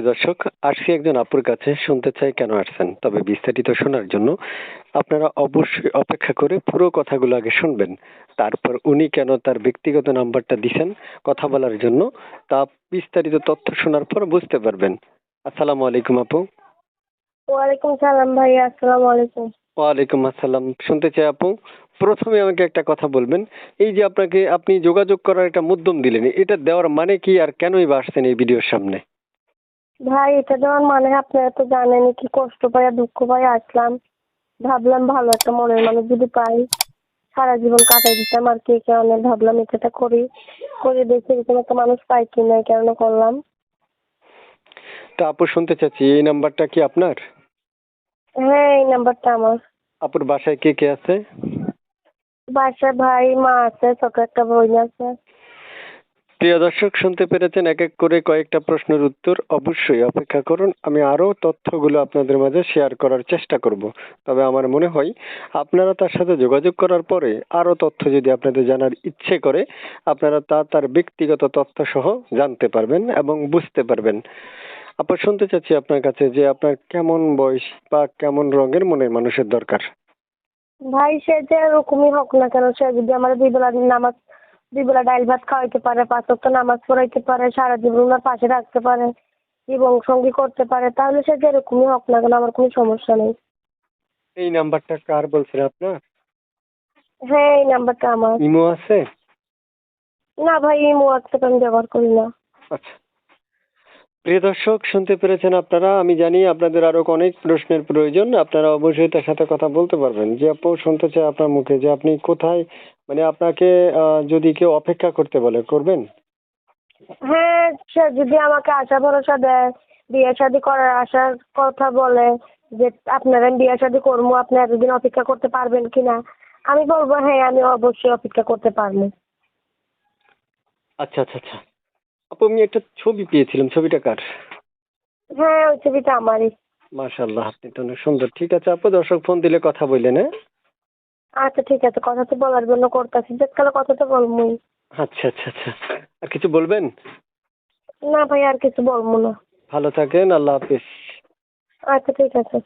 দর্শক আসছি একজন আপুর কাছে শুনতে চাই কেন আসছেন? তবে বিস্তারিত শোনার জন্য আপনারা অবশ্যই অপেক্ষা করে পুরো কথাগুলো আগে শুনবেন। তারপর উনি কেন তার ব্যক্তিগত নাম্বারটা দিছেন কথা বলার জন্য তা বিস্তারিত তথ্য শোনার পর বুঝতে পারবেন। আসসালামু আলাইকুম আপু। ওয়ালাইকুম সালাম ভাই আসসালামু আলাইকুম। ওয়ালাইকুম আসসালাম। শুনতে চাই আপু। প্রথমে আমাকে একটা কথা বলবেন। এই যে আপনাকে আপনি যোগাযোগ করার একটা মাধ্যম দিলেন এটা দেওয়ার মানে কি আর কেনই বা আসছেন এই ভিডিওর সামনে? ভাই এটা দেওয়ার মানে আপনারা তো জানেনই কি কষ্ট পাই আর দুঃখ পাই আসলাম। ভাবলাম ভালো একটা মনের মানুষ যদি পাই সারা জীবন কাটাই দিতাম আর কি কারণে ভাবলাম এটা করি। করে দেখি এরকম একটা মানুষ পাই কি না এই কারণে করলাম। তা আপু শুনতে চাচ্ছি এই নাম্বারটা কি আপনার? হ্যাঁ এই নাম্বারটা আমার। আপুর বাসায় কে কে আছে? বাসায় ভাই মা আছে ছোট একটা বোন আছে। প্রিয় দর্শক, শুনতে পেরেছেন এক এক করে কয়েকটা প্রশ্নের উত্তর। অবশ্যই অপেক্ষা করুন, আমি আরও তথ্যগুলো আপনাদের মাঝে শেয়ার করার চেষ্টা করব। তবে আমার মনে হয়, আপনারা তার সাথে যোগাযোগ করার পরে আরও তথ্য যদি আপনাদের জানার ইচ্ছে করে, আপনারা তা তার ব্যক্তিগত তথ্য সহ জানতে পারবেন এবং বুঝতে পারবেন। আপু, শুনতে চাচ্ছি আপনার কাছে যে আপনার কেমন বয়স বা কেমন রঙের মনের মানুষের দরকার? ভাই, সে যে এরকমই হোক না কেন, সে যদি আমার দুই বেলা নামাজ দুই বেলা ডাইল ভাত খাওয়াইতে পারে পাঁচ ওয়াক্ত নামাজ পড়াইতে পারে সারা জীবন ওনার পাশে রাখতে পারে জীবন সঙ্গী করতে পারে তাহলে সে যেরকমই হোক না কেন আমার কোনো সমস্যা নেই। এই নাম্বারটা কার বলছেন আপনার? হ্যাঁ এই নাম্বারটা আমার। ইমো আছে? না ভাই ইমো হোয়াটসঅ্যাপ আমি ব্যবহার করি না। আচ্ছা। প্রিয় দর্শক শুনতে পেরেছেন আপনারা? আমি জানি আপনাদের আরও অনেক প্রশ্নের প্রয়োজন। আপনারা অবশ্যই তার সাথে কথা বলতে পারবেন। যে আপু শুনতে চাই আপনার মুখে যে আপনি কোথায় মানে আপনাকে যদি কেউ অপেক্ষা করতে বলে করবেন? হ্যাঁ সে যদি আমাকে আশা ভরসা দেয় বিয়ে শাদি করার আশার কথা বলে যে আপনারা বিয়ে শাদি করব আপনি এতদিন অপেক্ষা করতে পারবেন কি না আমি বলব হ্যাঁ আমি অবশ্যই অপেক্ষা করতে পারব। আচ্ছা আচ্ছা আচ্ছা। আপু আমি একটা ছবি পেয়েছিলাম। ছবিটা কার? হ্যাঁ ওই ছবিটা আমারই। মাশাল্লাহ আপনি তো অনেক সুন্দর। ঠিক আছে আপু দর্শক ফোন দিলে কথা বললেন হ্যাঁ? আচ্ছা ঠিক আছে। কথা তো বলার জন্য করতেছি। যেকালে কথা তো বলবোই আচ্ছা আচ্ছা আচ্ছা। আর কিছু বলবেন? না ভাই আর কিছু বলব না। ভালো থাকেন আল্লাহ হাফিজ। আচ্ছা ঠিক আছে।